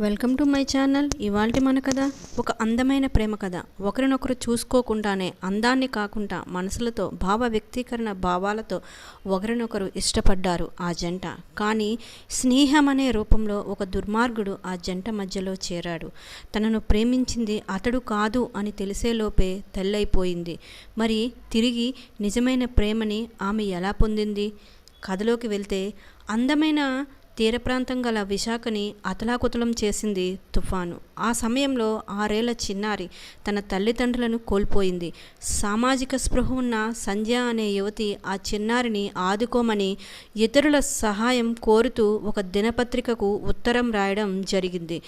Welcome to my channel. ఇవాళ మన కథ ఒక అందమైన ప్రేమ కథ. ఒకరినొకరు చూసుకోకుండానే అందాన్ని కాకుండా మనసులతో భావ వ్యక్తీకరణ భావాలతో ఒకరినొకరు ఇష్టపడ్డారు ఆ జంట. కానీ స్నేహం అనే రూపంలో ఒక దుర్మార్గుడు ఆ జంట మధ్యలో చేరాడు. తనను ప్రేమించింది అతడు కాదు అని తెలిసేలోపే తెల్లైపోయింది. మరి తిరిగి నిజమైన ప్రేమని ఆమె ఎలా పొందింది? కథలోకి వెళ్తే అందమైన తీర ప్రాంతం గల విశాఖని అతలాకుతలం చేసింది తుఫాను. ఆ సమయంలో ఆరేళ్ళ చిన్నారి తన తల్లిదండ్రులను కోల్పోయింది. సామాజిక స్పృహ ఉన్న సంధ్య అనే యువతి ఆ చిన్నారిని ఆదుకోమని ఇతరుల సహాయం కోరుతూ ఒక దినపత్రికకు ఉత్తరం రాయడం జరిగింది.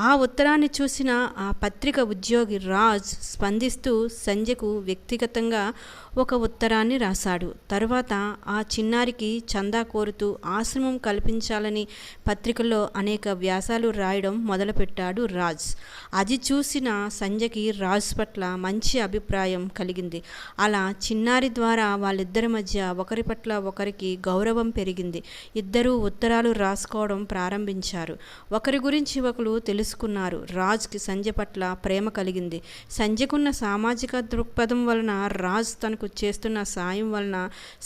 ఆ ఉత్తరాన్ని చూసిన ఆ పత్రిక ఉద్యోగి రాజ్ స్పందిస్తూ సంజయ్కు వ్యక్తిగతంగా ఒక ఉత్తరాన్ని రాశాడు. తర్వాత ఆ చిన్నారికి చందా కోరుతూ ఆశ్రమం కల్పించాలని పత్రికలో అనేక వ్యాసాలు రాయడం మొదలుపెట్టాడు రాజ్. అది చూసిన సంజయ్కి రాజ్ పట్ల మంచి అభిప్రాయం కలిగింది. అలా చిన్నారి ద్వారా వాళ్ళిద్దరి మధ్య ఒకరి పట్ల ఒకరికి గౌరవం పెరిగింది. ఇద్దరూ ఉత్తరాలు రాసుకోవడం ప్రారంభించారు. ఒకరి గురించి ఒకరు తెలుసు తెలుసుకున్నారు రాజ్కి సంజయ్ పట్ల ప్రేమ కలిగింది. సంజయ్కున్న సామాజిక దృక్పథం వలన రాజ్ తనకు చేస్తున్న సాయం వలన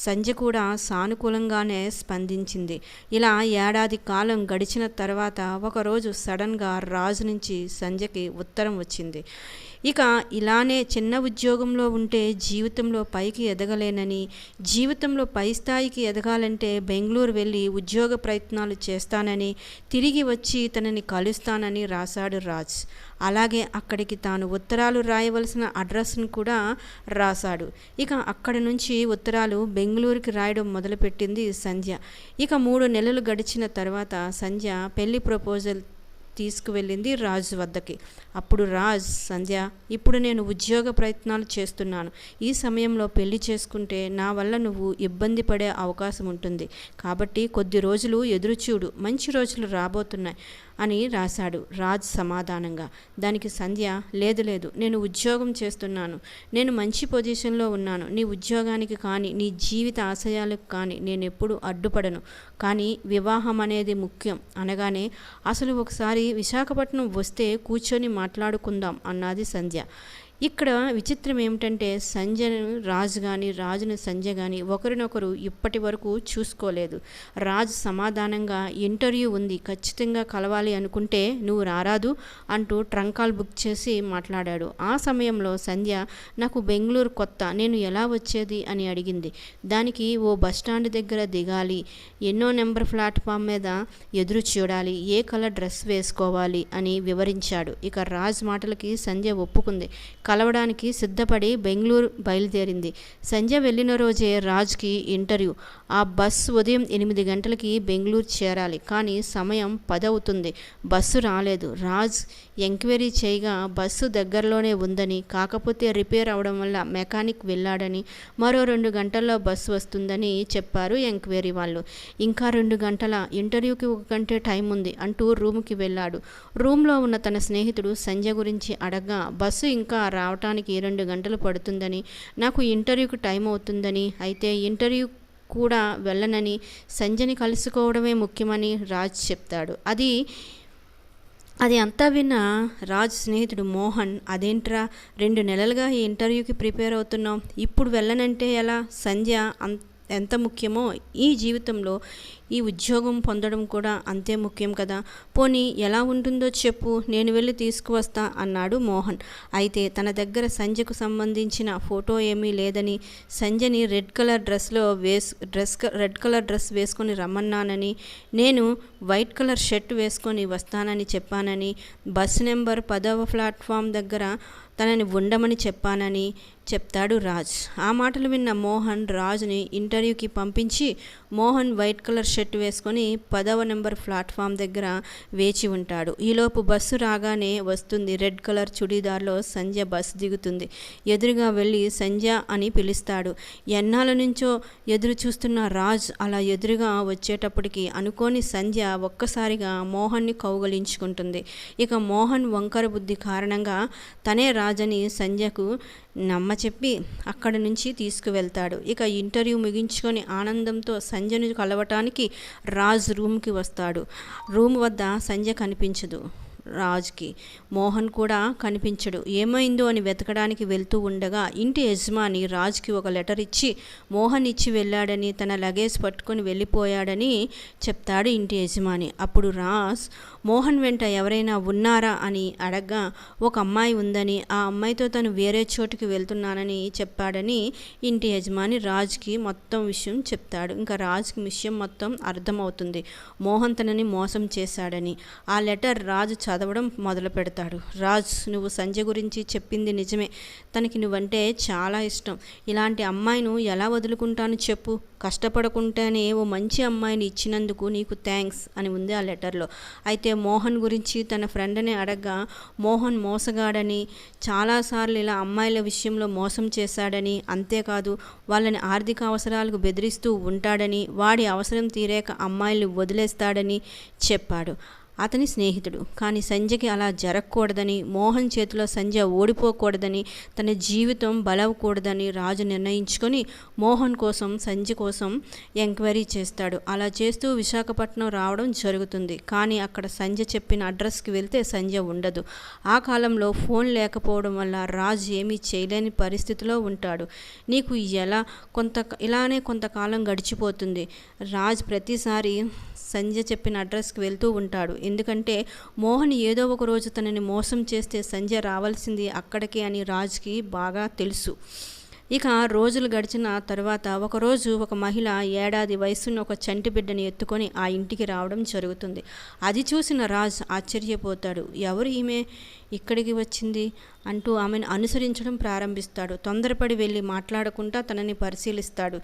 సంజయ్ కూడా సానుకూలంగానే స్పందించింది. ఇలా ఏడాది కాలం గడిచిన తర్వాత ఒకరోజు సడన్గా రాజు నుంచి సంజయ్కి ఉత్తరం వచ్చింది. ఇక ఇలానే చిన్న ఉద్యోగంలో ఉంటే జీవితంలో పైకి ఎదగలేనని జీవితంలో పై స్థాయికి ఎదగాలంటే బెంగళూరు వెళ్ళి ఉద్యోగ ప్రయత్నాలు చేస్తానని తిరిగి వచ్చి తనని కలుస్తానని రాశాడు రాజ్. అలాగే అక్కడికి తాను ఉత్తరాలు రాయవలసిన అడ్రస్ను కూడా రాశాడు. ఇక అక్కడి నుంచి ఉత్తరాలు బెంగళూరుకి రాయడం మొదలుపెట్టింది సంధ్య. ఇక మూడు నెలలు గడిచిన తర్వాత సంధ్య పెళ్ళి ప్రపోజల్ తీసుకువెళ్ళింది రాజు వద్దకి. అప్పుడు రాజ్ సంధ్య ఇప్పుడు నేను ఉద్యోగ ప్రయత్నాలు చేస్తున్నాను. ఈ సమయంలో పెళ్ళి చేసుకుంటే నా వల్ల నువ్వు ఇబ్బంది పడే అవకాశం ఉంటుంది. కాబట్టి కొద్ది రోజులు ఎదురుచూడు మంచి రోజులు రాబోతున్నాయి అని రాశాడు రాజ్ సమాధానంగా. దానికి సంధ్య లేదు లేదు నేను ఉద్యోగం చేస్తున్నాను. నేను మంచి పొజిషన్లో ఉన్నాను. నీ ఉద్యోగానికి కానీ నీ జీవిత ఆశయాలకు కానీ నేను ఎప్పుడు అడ్డుపడను. కానీ వివాహం అనేది ముఖ్యం అనగానే అసలు ఒకసారి విశాఖపట్నం వస్తే కూర్చొని మాట్లాడుకుందాం అన్నది సంధ్య. ఇక్కడ విచిత్రం ఏమిటంటే సంజయ్ రాజు కానీ రాజుని సంజయ్ కానీ ఒకరినొకరు ఇప్పటి వరకు చూసుకోలేదు. రాజు సమాధానంగా ఇంటర్వ్యూ ఉంది ఖచ్చితంగా కలవాలి అనుకుంటే నువ్వు రారాదు అంటూ ట్రంకాల్ బుక్ చేసి మాట్లాడాడు. ఆ సమయంలో సంధ్య నాకు బెంగళూరు కొత్త నేను ఎలా వచ్చేది? అని అడిగింది. దానికి ఓ బస్టాండ్ దగ్గర దిగాలి. ఎన్నో నెంబర్ ప్లాట్ఫామ్ మీద ఎదురు చూడాలి ఏ కలర్ డ్రెస్ వేసుకోవాలి అని వివరించాడు. ఇక రాజ్ మాటలకి సంధ్య ఒప్పుకుంది. కలవడానికి సిద్ధపడి బెంగళూరు బయలుదేరింది. సంధ్య వెళ్ళిన రోజే రాజ్కి ఇంటర్వ్యూ. ఆ బస్సు ఉదయం ఎనిమిది గంటలకి బెంగళూరు చేరాలి. కానీ సమయం పదవుతుంది. బస్సు రాలేదు. రాజ్ ఎంక్వైరీ చేయగా బస్సు దగ్గరలోనే ఉందని కాకపోతే రిపేర్ అవడం వల్ల మెకానిక్ వెళ్ళాడని మరో రెండు గంటల్లో బస్సు వస్తుందని చెప్పారు ఎంక్వైరీ వాళ్ళు. ఇంకా రెండు గంటల ఇంటర్వ్యూకి ఒక గంటే టైం ఉంది అంటూ రూమ్కి వెళ్ళాడు. రూమ్లో ఉన్న తన స్నేహితుడు సంజయ్ గురించి అడగగా బస్సు ఇంకా రావటానికి రెండు గంటలు పడుతుందని నాకు ఇంటర్వ్యూకి టైం అవుతుందని అయితే ఇంటర్వ్యూ కూడా వెళ్ళనని సంజయ్ని కలుసుకోవడమే ముఖ్యమని రాజ్ చెప్తాడు. అది అది అంతా విన్న రాజ్ స్నేహితుడు మోహన్ అదేంట్రా రెండు నెలలుగా ఈ ఇంటర్వ్యూకి ప్రిపేర్ అవుతున్నాం ఇప్పుడు వెళ్ళనంటే ఎలా? సంధ్య అం ఎంత ముఖ్యమో ఈ జీవితంలో ఈ ఉద్యోగం పొందడం కూడా అంతే ముఖ్యం కదా. పోనీ ఎలా ఉంటుందో చెప్పు నేను వెళ్ళి తీసుకువస్తా అన్నాడు మోహన్. అయితే తన దగ్గర సంజయ్కు సంబంధించిన ఫోటో ఏమీ లేదని సంజయ్ని రెడ్ కలర్ డ్రెస్లో వేస్ డ్రెస్ రెడ్ కలర్ డ్రెస్ వేసుకొని రమ్మన్నానని నేను వైట్ కలర్ షర్ట్ వేసుకొని వస్తానని చెప్పానని బస్ నెంబర్ పదవ ప్లాట్ఫామ్ దగ్గర తనని ఉండమని చెప్పానని చెప్తాడు రాజ్. ఆ మాటలు విన్న మోహన్ రాజుని ఇంటర్వ్యూకి పంపించి మోహన్ వైట్ కలర్ షర్ట్ వేసుకొని పదవ నెంబర్ ప్లాట్ఫామ్ దగ్గర వేచి ఉంటాడు. ఈలోపు బస్సు రాగానే వస్తుంది. రెడ్ కలర్ చుడీదార్లో సంధ్య బస్సు దిగుతుంది. ఎదురుగా వెళ్ళి సంధ్య అని పిలుస్తాడు. ఎన్నాళ్ళ నుంచో ఎదురు చూస్తున్న రాజ్ అలా ఎదురుగా వచ్చేటప్పటికి అనుకోని సంధ్య ఒక్కసారిగా మోహన్ని కౌగలించుకుంటుంది. ఇక మోహన్ వంకర బుద్ధి కారణంగా తనే రాజని సంధ్యకు నమ్మ చెప్పి అక్కడి నుంచి తీసుకువెళ్తాడు. ఇక ఇంటర్వ్యూ ముగించుకొని ఆనందంతో సంజయ్ను కలవటానికి రాజ్ రూమ్కి వస్తాడు. రూమ్ వద్ద సంజయ్ కనిపించదు రాజ్కి. మోహన్ కూడా కనిపించడు. ఏమైందో అని వెతకడానికి వెళ్తూ ఉండగా ఇంటి యజమాని రాజ్కి ఒక లెటర్ ఇచ్చి మోహన్ ఇచ్చి వెళ్ళాడని తన లగేజ్ పట్టుకొని వెళ్ళిపోయాడని చెప్తాడు ఇంటి యజమాని. అప్పుడు రాజ్ మోహన్ వెంట ఎవరైనా ఉన్నారా అని అడగ్గా ఒక అమ్మాయి ఉందని ఆ అమ్మాయితో తను వేరే చోటుకి వెళ్తున్నానని చెప్పాడని ఇంటి యజమాని రాజ్కి మొత్తం విషయం చెప్తాడు. ఇంకా రాజ్కి విషయం మొత్తం అర్థమవుతుంది. మోహన్ తనని మోసం చేశాడని. ఆ లెటర్ రాజు చదవడం మొదలు పెడతాడు. రాజ్ నువ్వు సంజయ్ గురించి చెప్పింది నిజమే. తనకి నువ్వంటే చాలా ఇష్టం. ఇలాంటి అమ్మాయిను ఎలా వదులుకుంటాను చెప్పు. కష్టపడకుండానే ఓ మంచి అమ్మాయిని ఇచ్చినందుకు నీకు థ్యాంక్స్ అని ఉంది ఆ లెటర్లో. అయితే మోహన్ గురించి తన ఫ్రెండ్ని అడగ్గా మోహన్ మోసగాడని చాలాసార్లు ఇలా అమ్మాయిల విషయంలో మోసం చేశాడని అంతేకాదు వాళ్ళని ఆర్థిక అవసరాలకు బెదిరిస్తూ ఉంటాడని వాడి అవసరం తీరేక అమ్మాయిలు వదిలేస్తాడని చెప్పాడు. అతని స్నేహితుడు. కానీ సంజయ్కి అలా జరగకూడదని మోహన్ చేతిలో సంజయ్ ఓడిపోకూడదని తన జీవితం బలవకూడదని రాజు నిర్ణయించుకొని మోహన్ కోసం సంజయ్ కోసం ఎంక్వైరీ చేస్తాడు. అలా చేస్తూ విశాఖపట్నం రావడం జరుగుతుంది. కానీ అక్కడ సంజయ్ చెప్పిన అడ్రస్కి వెళ్తే సంజయ్ ఉండదు. ఆ కాలంలో ఫోన్ లేకపోవడం వల్ల రాజు ఏమీ చేయలేని పరిస్థితిలో ఉంటాడు. నీకు ఎలా కొంత ఇలానే కొంతకాలం గడిచిపోతుంది. రాజ్ ప్రతిసారి సంజయ్ చెప్పిన అడ్రస్కి వెళ్తూ ఉంటాడు. ఎందుకంటే మోహన్ ఏదో ఒక రోజు తనని మోసం చేస్తే సంజయ్ రావాల్సింది అక్కడికే అని రాజ్కి బాగా తెలుసు. ఇక రోజులు గడిచిన తర్వాత ఒకరోజు ఒక మహిళ ఏడాది వయసున్న ఒక చంటి బిడ్డని ఎత్తుకొని ఆ ఇంటికి రావడం జరుగుతుంది. అది చూసిన రాజ్ ఆశ్చర్యపోతాడు. ఎవరు ఈమె? ఇక్కడికి వచ్చింది? అంటూ ఆమెను అనుసరించడం ప్రారంభిస్తాడు. తొందరపడి వెళ్ళి మాట్లాడకుండా తనని పరిశీలిస్తాడు.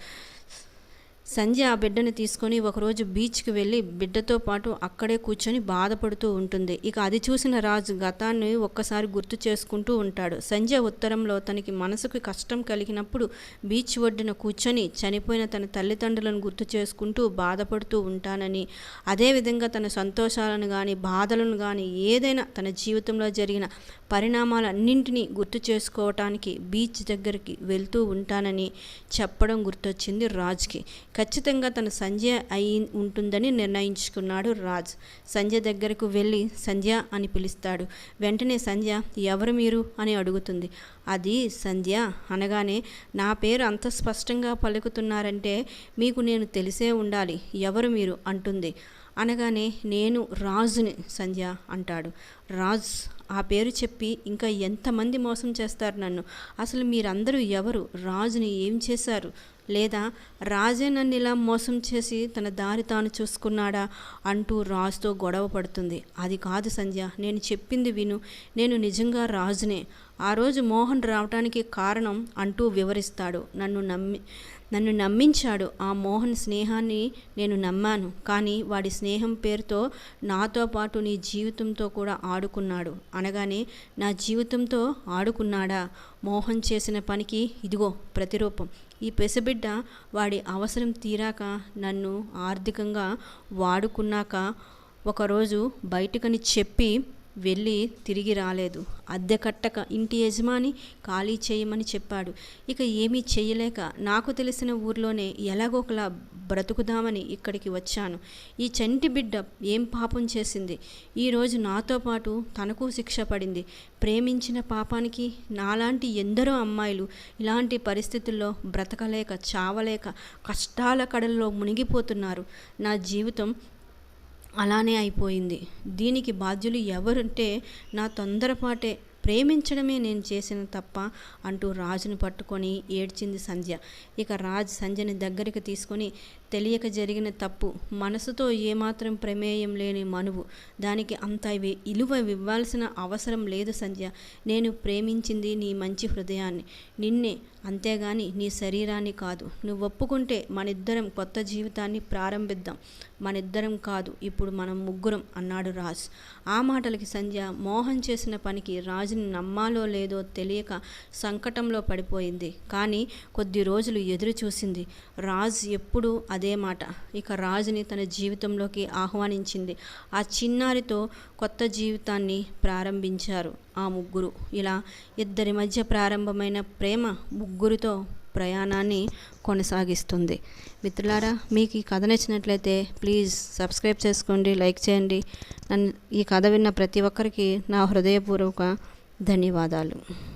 సంధ్య ఆ బిడ్డను తీసుకొని ఒకరోజు బీచ్కి వెళ్ళి బిడ్డతో పాటు అక్కడే కూర్చొని బాధపడుతూ ఉంటుంది. ఇక అది చూసిన రాజు గతాన్ని ఒక్కసారి గుర్తు చేసుకుంటూ ఉంటాడు. సంధ్య ఉత్తరంలో తనకి మనసుకు కష్టం కలిగినప్పుడు బీచ్ ఒడ్డున కూర్చొని చనిపోయిన తన తల్లిదండ్రులను గుర్తు చేసుకుంటూ బాధపడుతూ ఉంటానని అదేవిధంగా తన సంతోషాలను కానీ బాధలను కానీ ఏదైనా తన జీవితంలో జరిగిన పరిణామాలన్నింటినీ గుర్తు చేసుకోవటానికి బీచ్ దగ్గరికి వెళ్తూ ఉంటానని చెప్పడం గుర్తొచ్చింది రాజుకి. ఖచ్చితంగా తన సంధ్య అయి ఉంటుందని నిర్ణయించుకున్నాడు రాజ్. సంధ్య దగ్గరకు వెళ్ళి సంధ్య అని పిలుస్తాడు. వెంటనే సంధ్య ఎవరు మీరు? అని అడుగుతుంది. అది సంధ్య అనగానే నా పేరు అంత స్పష్టంగా పలుకుతున్నారంటే మీకు నేను తెలిసే ఉండాలి. ఎవరు మీరు? అంటుంది. అనగానే నేను రాజుని సంధ్య అంటాడు. రాజ్ ఆ పేరు చెప్పి ఇంకా ఎంతమంది మోసం చేస్తారు నన్ను? అసలు మీరందరూ ఎవరు? రాజుని ఏం చేశారు? లేదా రాజే నన్ను ఇలా మోసం చేసి తన దారి తాను చూసుకున్నాడా అంటూ రాజుతో గొడవ పడుతుంది. అది కాదు సంధ్య నేను చెప్పింది విను. నేను నిజంగా రాజునే. ఆ రోజు మోహన్ రావటానికి కారణం అంటూ వివరిస్తాడు. నన్ను నమ్మి నన్ను నమ్మించాడు. ఆ మోహన్ స్నేహాన్ని నేను నమ్మాను. కానీ వాడి స్నేహం పేరుతో నాతో పాటు నీ జీవితంతో కూడా ఆడుకున్నాడు. అనగానే నా జీవితంతో ఆడుకున్నాడా? మోహన్ చేసిన పనికి ఇదిగో ప్రతిరూపం. ఈ పెసబిడ్డ వాడి అవసరం తీరాక నన్ను ఆర్థికంగా వాడుకున్నాక ఒకరోజు బయటకని చెప్పి వెళ్ళి తిరిగి రాలేదు. అద్దె కట్టక ఇంటి యజమాని ఖాళీ చేయమని చెప్పాడు. ఇక ఏమీ చేయలేక నాకు తెలిసిన ఊర్లోనే ఎలాగోకలా బ్రతుకుదామని ఇక్కడికి వచ్చాను. ఈ చంటి బిడ్డ ఏం పాపం చేసింది? ఈరోజు నాతో పాటు తనకు శిక్ష పడింది. ప్రేమించిన పాపానికి నాలాంటి ఎందరో అమ్మాయిలు ఇలాంటి పరిస్థితుల్లో బ్రతకలేక చావలేక కష్టాల కడల్లో మునిగిపోతున్నారు. నా జీవితం అలానే అయిపోయింది. దీనికి బాధ్యులు ఎవరంటే నా తొందరపాటే ప్రేమించడమే నేను చేసిన తప్ప అంటూ రాజును పట్టుకొని ఏడ్చింది సంధ్య. ఇక రాజ్ సంధ్యని దగ్గరికి తీసుకొని తెలియక జరిగిన తప్పు మనసుతో ఏమాత్రం ప్రమేయం లేని మనువు. దానికి అంత ఇలువ ఇవ్వాల్సిన అవసరం లేదు సంధ్య. నేను ప్రేమించింది నీ మంచి హృదయాన్ని. నిన్నే అంతేగాని నీ శరీరాన్ని కాదు. నువ్వు ఒప్పుకుంటే మనిద్దరం కొత్త జీవితాన్ని ప్రారంభిద్దాం. మనిద్దరం కాదు. ఇప్పుడు మనం ముగ్గురం అన్నాడు రాజ్. ఆ మాటలకి సంధ్య మోహన్ చేసిన పనికి రాజుని నమ్మాలో లేదో తెలియక సంకటంలో పడిపోయింది. కానీ కొద్ది రోజులు ఎదురు చూసింది. రాజ్ ఎప్పుడూ అదే మాట. ఇక రాజుని తన జీవితంలోకి ఆహ్వానించింది. ఆ చిన్నారితో కొత్త జీవితాన్ని ప్రారంభించారు. ఆ ముగ్గురు. ఇలా ఇద్దరి మధ్య ప్రారంభమైన ప్రేమ ముగ్గురితో ప్రయాణాన్ని కొనసాగిస్తుంది. మిత్రులారా మీకు ఈ కథ నచ్చినట్లయితే ప్లీజ్ సబ్స్క్రైబ్ చేసుకోండి లైక్ చేయండి. నన్ను ఈ కథ విన్న ప్రతి ఒక్కరికి నా హృదయపూర్వక ధన్యవాదాలు.